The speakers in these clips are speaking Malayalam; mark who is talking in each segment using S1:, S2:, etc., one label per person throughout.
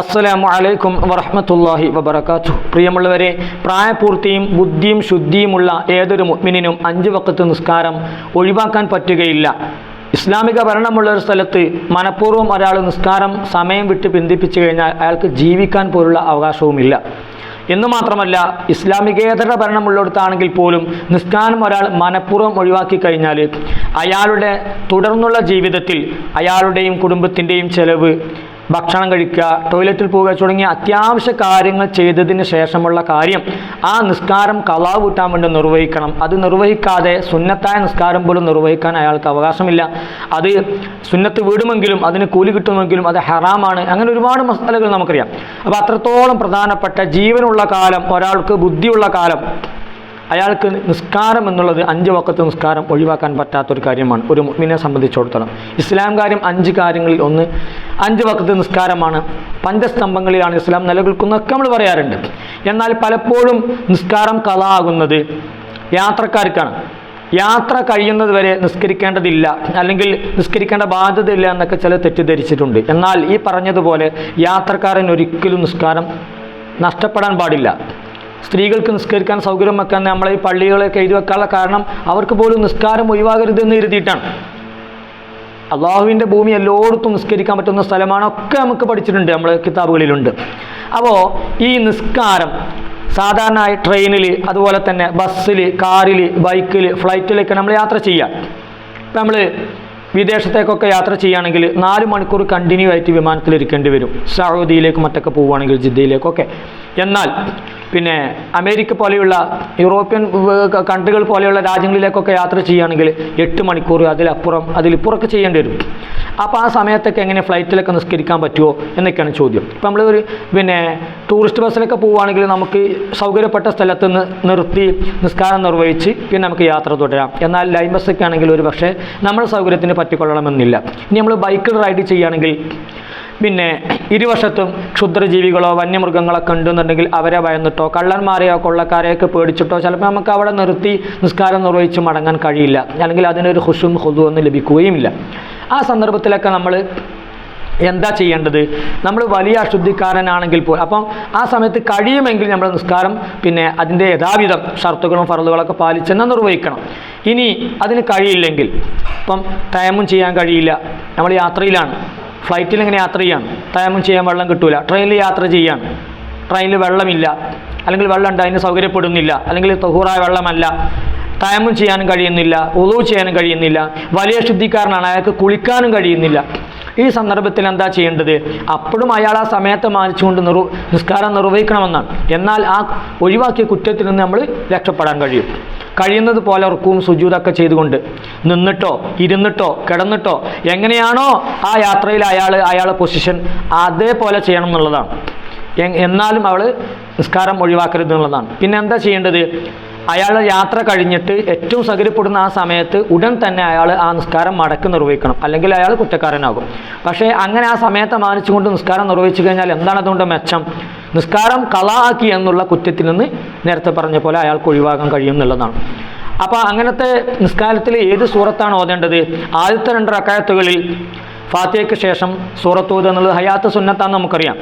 S1: അസ്സലാമു അലൈക്കും വറഹമത്തല്ലാഹി വബർക്കാത്തു പ്രിയമുള്ളവരെ പ്രായപൂർത്തിയും ബുദ്ധിയും ശുദ്ധിയുമുള്ള ഏതൊരു മുഗ്മിനും അഞ്ച് വക്കത്ത് നിസ്കാരം ഒഴിവാക്കാൻ പറ്റുകയില്ല ഇസ്ലാമിക ഭരണമുള്ള ഒരു സ്ഥലത്ത് മനഃപൂർവ്വം ഒരാൾ നിസ്കാരം സമയം വിട്ട് പിന്തിപ്പിച്ചു കഴിഞ്ഞാൽ അയാൾക്ക് ജീവിക്കാൻ പോലുള്ള അവകാശവുമില്ല എന്ന് മാത്രമല്ല ഇസ്ലാമികേതര ഭരണമുള്ളിടത്താണെങ്കിൽ പോലും നിസ്കാരം ഒരാൾ മനഃപൂർവ്വം ഒഴിവാക്കി കഴിഞ്ഞാൽ അയാളുടെ തുടർന്നുള്ള ജീവിതത്തിൽ അയാളുടെയും കുടുംബത്തിൻ്റെയും ചെലവ് ഭക്ഷണം കഴിക്കുക ടോയ്ലറ്റിൽ പോവുക തുടങ്ങിയ അത്യാവശ്യ കാര്യങ്ങൾ ചെയ്തതിന് ശേഷമുള്ള കാര്യം ആ നിസ്കാരം കലാവൂട്ടാൻ വേണ്ടി നിർവഹിക്കണം അത് നിർവഹിക്കാതെ സുന്നത്തായ നിസ്കാരം പോലും നിർവഹിക്കാൻ അയാൾക്ക് അവകാശമില്ല അത് സുന്നത്ത് വീടുമെങ്കിലും അതിന് കൂലി കിട്ടുമെങ്കിലും അത് ഹറാമാണ് അങ്ങനെ ഒരുപാട് മസാലകൾ നമുക്കറിയാം അപ്പോൾ അത്രത്തോളം പ്രധാനപ്പെട്ട ജീവനുള്ള കാലം ഒരാൾക്ക് ബുദ്ധിയുള്ള കാലം അയാൾക്ക് നിസ്കാരം എന്നുള്ളത് അഞ്ച് വക്കത്ത് നിസ്കാരം ഒഴിവാക്കാൻ പറ്റാത്തൊരു കാര്യമാണ് ഒരു മുഗ്മിനെ സംബന്ധിച്ചിടത്തോളം ഇസ്ലാം കാര്യം അഞ്ച് കാര്യങ്ങളിൽ ഒന്ന് അഞ്ച് വക്കത്ത് നിസ്കാരമാണ് പഞ്ചസ്തംഭങ്ങളിലാണ് ഇസ്ലാം നിലനിൽക്കുന്നതൊക്കെ നമ്മൾ പറയാറുണ്ട് എന്നാൽ പലപ്പോഴും നിസ്കാരം കലാകുന്നത് യാത്രക്കാർക്കാണ് യാത്ര കഴിയുന്നത് വരെ നിസ്കരിക്കേണ്ടതില്ല അല്ലെങ്കിൽ നിസ്കരിക്കേണ്ട ബാധ്യതയില്ല എന്നൊക്കെ ചില തെറ്റിദ്ധരിച്ചിട്ടുണ്ട് എന്നാൽ ഈ പറഞ്ഞതുപോലെ യാത്രക്കാരൻ ഒരിക്കലും നിസ്കാരം നഷ്ടപ്പെടാൻ പാടില്ല സ്ത്രീകൾക്ക് നിസ്കരിക്കാൻ സൗകര്യം വെക്കാൻ നമ്മളെ ഈ പള്ളികളൊക്കെ എഴുതി വെക്കാനുള്ള കാരണം അവർക്ക് പോലും നിസ്കാരം ഒഴിവാകരുതെന്ന് ഇരുത്തിയിട്ടാണ് അള്ളാഹുവിൻ്റെ ഭൂമി എല്ലായിടത്തും നിസ്കരിക്കാൻ പറ്റുന്ന സ്ഥലമാണൊക്കെ നമുക്ക് പഠിച്ചിട്ടുണ്ട് നമ്മൾ കിതാബുകളിലുണ്ട് അപ്പോൾ ഈ നിസ്കാരം സാധാരണ ട്രെയിനിൽ അതുപോലെ തന്നെ ബസ്സിൽ കാറിൽ ബൈക്കിൽ ഫ്ലൈറ്റിലൊക്കെ നമ്മൾ യാത്ര ചെയ്യുക ഇപ്പം നമ്മൾ വിദേശത്തേക്കൊക്കെ യാത്ര ചെയ്യുകയാണെങ്കിൽ നാല് മണിക്കൂർ കണ്ടിന്യൂ ആയിട്ട് വിമാനത്തിൽ ഇരിക്കേണ്ടി വരും സൗദിയിലേക്കും മറ്റൊക്കെ പോവുകയാണെങ്കിൽ ജിദ്ദയിലേക്കൊക്കെ എന്നാൽ പിന്നെ അമേരിക്ക പോലെയുള്ള യൂറോപ്യൻ കൺട്രികൾ പോലെയുള്ള രാജ്യങ്ങളിലേക്കൊക്കെ യാത്ര ചെയ്യുകയാണെങ്കിൽ എട്ട് മണിക്കൂർ അതിലപ്പുറം അതിലിപ്പുറമൊക്കെ ചെയ്യേണ്ടി വരും അപ്പോൾ ആ സമയത്തൊക്കെ എങ്ങനെ ഫ്ലൈറ്റിലൊക്കെ നിസ്കരിക്കാൻ പറ്റുമോ എന്നൊക്കെയാണ് ചോദ്യം ഇപ്പം നമ്മൾ ഒരു പിന്നെ ടൂറിസ്റ്റ് ബസ്സിലൊക്കെ പോവുകയാണെങ്കിൽ നമുക്ക് സൗകര്യപ്പെട്ട സ്ഥലത്ത് നിന്ന് നിർത്തി നിസ്കാരം നിർവഹിച്ച് പിന്നെ നമുക്ക് യാത്ര തുടരാം എന്നാൽ ലൈൻ ബസ്സൊക്കെ ആണെങ്കിൽ ഒരു പക്ഷേ നമ്മുടെ സൗകര്യത്തിന് പറ്റിക്കൊള്ളണമെന്നില്ല ഇനി നമ്മൾ ബൈക്കിൽ റൈഡ് ചെയ്യുകയാണെങ്കിൽ പിന്നെ ഇരുവശത്തും ക്ഷുദ്രജീവികളോ വന്യമൃഗങ്ങളൊക്കെ ഉണ്ടെന്നുണ്ടെങ്കിൽ അവരെ ഭയന്നിട്ടോ കള്ളന്മാരെയോ കൊള്ളക്കാരെയൊക്കെ പേടിച്ചിട്ടോ ചിലപ്പോൾ നമുക്ക് അവിടെ നിർത്തി നിസ്കാരം നിർവഹിച്ച് മടങ്ങാൻ കഴിയില്ല അല്ലെങ്കിൽ അതിനൊരു ഹുസും ഹുദു ഒന്നും ലഭിക്കുകയുമില്ല ആ സന്ദർഭത്തിലൊക്കെ നമ്മൾ എന്താ ചെയ്യേണ്ടത് നമ്മൾ വലിയ അശുദ്ധിക്കാരനാണെങ്കിൽ പോലും അപ്പം ആ സമയത്ത് കഴിയുമെങ്കിൽ നമ്മൾ നിസ്കാരം പിന്നെ അതിൻ്റെ യഥാവിധം ഷർത്തുകളും ഫറലുകളൊക്കെ പാലിച്ചെന്ന് നിർവഹിക്കണം ഇനി അതിന് കഴിയില്ലെങ്കിൽ ഇപ്പം ടൈമും ചെയ്യാൻ കഴിയില്ല നമ്മൾ യാത്രയിലാണ് ഫ്ലൈറ്റിൽ ഇങ്ങനെ യാത്ര ചെയ്യാണ് ടൈമും ചെയ്യാൻ വെള്ളം കിട്ടൂല ട്രെയിനിൽ യാത്ര ചെയ്യാണ് ട്രെയിനിൽ വെള്ളമില്ല അല്ലെങ്കിൽ വെള്ളം ഉണ്ട് അതിന് സൗകര്യപ്പെടുന്നില്ല അല്ലെങ്കിൽ തഹൂറായ വെള്ളമല്ല ടൈമും ചെയ്യാനും കഴിയുന്നില്ല ഉളവ് ചെയ്യാനും കഴിയുന്നില്ല വലിയ ശുദ്ധിക്കാരനാണ് അയാൾക്ക് കുളിക്കാനും കഴിയുന്നില്ല ഈ സന്ദർഭത്തിൽ എന്താ ചെയ്യേണ്ടത് അപ്പോഴും അയാൾ ആ സമയത്തെ മാനിച്ചുകൊണ്ട് നിർ നിസ്കാരം നിർവഹിക്കണമെന്നാണ് എന്നാൽ ആ ഒഴിവാക്കിയ കുറ്റത്തിൽ നിന്ന് നമ്മൾ രക്ഷപ്പെടാൻ കഴിയും കഴിയുന്നത് പോലെ ഉറക്കവും സുജൂതൊക്കെ ചെയ്തുകൊണ്ട് നിന്നിട്ടോ ഇരുന്നിട്ടോ കിടന്നിട്ടോ എങ്ങനെയാണോ ആ യാത്രയിൽ അയാൾ അയാളെ പൊസിഷൻ അതേപോലെ ചെയ്യണം എന്നുള്ളതാണ് എന്നാലും അവൾ നിസ്കാരം ഒഴിവാക്കരുത് എന്നുള്ളതാണ് പിന്നെ എന്താ ചെയ്യേണ്ടത് അയാളുടെ യാത്ര കഴിഞ്ഞിട്ട് ഏറ്റവും സകരപ്പെടുന്ന ആ സമയത്ത് ഉടൻ തന്നെ അയാൾ ആ നിസ്കാരം മടക്കി നിർവഹിക്കണം അല്ലെങ്കിൽ അയാൾ കുറ്റക്കാരനാകും പക്ഷേ അങ്ങനെ ആ സമയത്തെ മാനിച്ചുകൊണ്ട് നിസ്കാരം നിർവഹിച്ചു കഴിഞ്ഞാൽ എന്താണ് അതുകൊണ്ട് മെച്ചം നിസ്കാരം കളാക്കി എന്നുള്ള കുറ്റത്തിൽ നിന്ന് നേരത്തെ പറഞ്ഞ പോലെ അയാൾക്ക് ഒഴിവാക്കാൻ കഴിയും എന്നുള്ളതാണ് അപ്പോൾ അങ്ങനത്തെ നിസ്കാരത്തിൽ ഏത് സൂറത്താണ് ഓതേണ്ടത് ആദ്യത്തെ രണ്ട് അക്കാലത്തുകളിൽ ഫാത്തിയയ്ക്ക് ശേഷം സൂറത്തൂത് എന്നുള്ളത് ഹയാത്ത് സുന്നത്താന്ന് നമുക്കറിയാം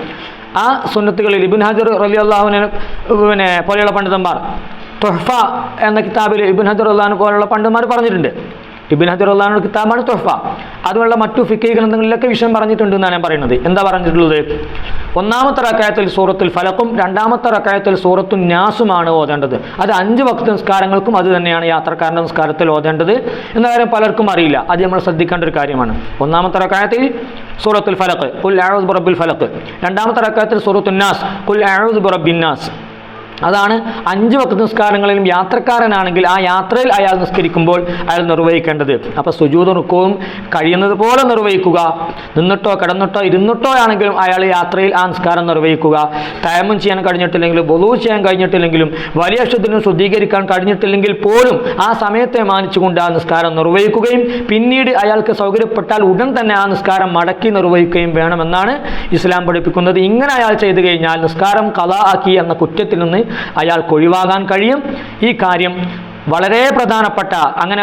S1: ആ സുന്നത്തുകളിൽ ഇബിൻ ഹജർ റലി അള്ളാഹുവിനെ പിന്നെ പോലെയുള്ള പണ്ഡിതന്മാർ തൊഹഫ എന്ന കിതാബിൽ ഇബിൻ ഹജറുല്ലാൻ പോലുള്ള പണ്ടുമാർ പറഞ്ഞിട്ടുണ്ട് ഇബിൻ ഹജറുല്ലാനുള്ള കിതാബാണ് തൊഹഫ അതുപോലുള്ള മറ്റു ഫിക്കി ഗ്രന്ഥങ്ങളിലൊക്കെ വിഷയം പറഞ്ഞിട്ടുണ്ട് എന്നാണ് ഞാൻ പറയുന്നത് എന്താ പറഞ്ഞിട്ടുള്ളത് ഒന്നാമത്തെ റക്കായത്തിൽ സൂറത്തുൽ ഫലക്കും രണ്ടാമത്തെ റക്കായത്തിൽ സൂറത്തും ന്യാസുമാണ് ഓതേണ്ടത് അത് അഞ്ച് ഭക്ത നിസ്കാരങ്ങൾക്കും അത് തന്നെയാണ് യാത്രക്കാരൻ്റെ നിസ്കാരത്തിൽ ഓതേണ്ടത് എന്ന കാര്യം പലർക്കും അറിയില്ല അത് നമ്മൾ ശ്രദ്ധിക്കേണ്ട ഒരു കാര്യമാണ് ഒന്നാമത്തെ റക്കായത്തിൽ സൂറത്തുൽ ഫലക്ക് കുൽ ആഴോദ് ബുറബിൽ ഫലക്ക് രണ്ടാമത്തെ റക്കായത്തിൽ സൂറത്തുൽ നാസ് കുൽ ആഴോദ് ബുറബിന്നാസ് നാസ് അതാണ് അഞ്ച് വക്ത നിസ്കാരങ്ങളിലും യാത്രക്കാരനാണെങ്കിൽ ആ യാത്രയിൽ അയാൾ നിസ്കരിക്കുമ്പോൾ അയാൾ നിർവഹിക്കേണ്ടത് അപ്പോൾ സുജൂത റുക്കവും കഴിയുന്നത് പോലെ നിർവഹിക്കുക നിന്നിട്ടോ കിടന്നിട്ടോ ഇരുന്നിട്ടോ ആണെങ്കിലും അയാൾ യാത്രയിൽ ആ നിസ്കാരം നിർവഹിക്കുക തയമം ചെയ്യാൻ കഴിഞ്ഞിട്ടില്ലെങ്കിലും ബൊലു ചെയ്യാൻ കഴിഞ്ഞിട്ടില്ലെങ്കിലും വലിയ അക്ഷത്തിനും ശുദ്ധീകരിക്കാൻ കഴിഞ്ഞിട്ടില്ലെങ്കിൽ പോലും ആ സമയത്തെ മാനിച്ചുകൊണ്ട് ആ നിസ്കാരം നിർവഹിക്കുകയും പിന്നീട് അയാൾക്ക് സൗകര്യപ്പെട്ടാൽ ഉടൻ തന്നെ ആ നിസ്കാരം മടക്കി നിർവഹിക്കുകയും വേണമെന്നാണ് ഇസ്ലാം പഠിപ്പിക്കുന്നത് ഇങ്ങനെ അയാൾ ചെയ്തു കഴിഞ്ഞാൽ നിസ്കാരം കഥ ആക്കി എന്ന കുറ്റത്തിൽ നിന്ന് അയാൾക്ക് ഒഴിവാകാൻ കഴിയും ഈ കാര്യം വളരെ പ്രധാനപ്പെട്ട അങ്ങനെ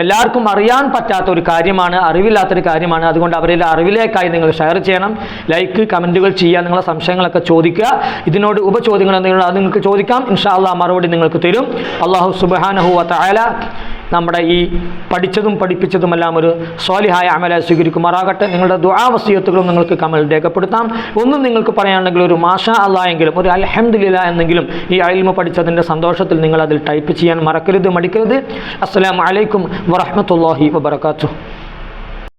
S1: എല്ലാവർക്കും അറിയാൻ പറ്റാത്ത ഒരു കാര്യമാണ് അറിവില്ലാത്തൊരു കാര്യമാണ് അതുകൊണ്ട് അവരിൽ അറിവിലേക്കായി നിങ്ങൾ ഷെയർ ചെയ്യണം ലൈക്ക് കമൻറ്റുകൾ ചെയ്യുക നിങ്ങളെ സംശയങ്ങളൊക്കെ ചോദിക്കുക ഇതിനോട് ഉപചോദ്യങ്ങൾ എന്തെങ്കിലും അത് നിങ്ങൾക്ക് ചോദിക്കാം ഇൻഷാ അള്ളാഹ് മറുപടി നിങ്ങൾക്ക് തരും അള്ളാഹു സുബാനഹു വത്തായാല നമ്മുടെ ഈ പഠിച്ചതും പഠിപ്പിച്ചതുമെല്ലാം ഒരു സ്വാലിഹായ അമലായി സ്വീകരിക്കുമാറാകട്ടെ നിങ്ങളുടെ ദുആവസീയത്തുകളും നിങ്ങൾക്ക് കമൽ രേഖപ്പെടുത്താം ഒന്നും നിങ്ങൾക്ക് പറയുകയാണെങ്കിൽ ഒരു മാഷ അല്ല എങ്കിലും ഒരു അലഹമില്ല എന്നെങ്കിലും ഈ അയൽമ പഠിച്ചതിൻ്റെ സന്തോഷത്തിൽ നിങ്ങൾ അതിൽ ടൈപ്പ് ചെയ്യാൻ മറക്കരുത് മടിക്കരുത് അസ്സാം വലൈക്കും വറഹമത്തല്ലാഹി വബർക്കാത്തു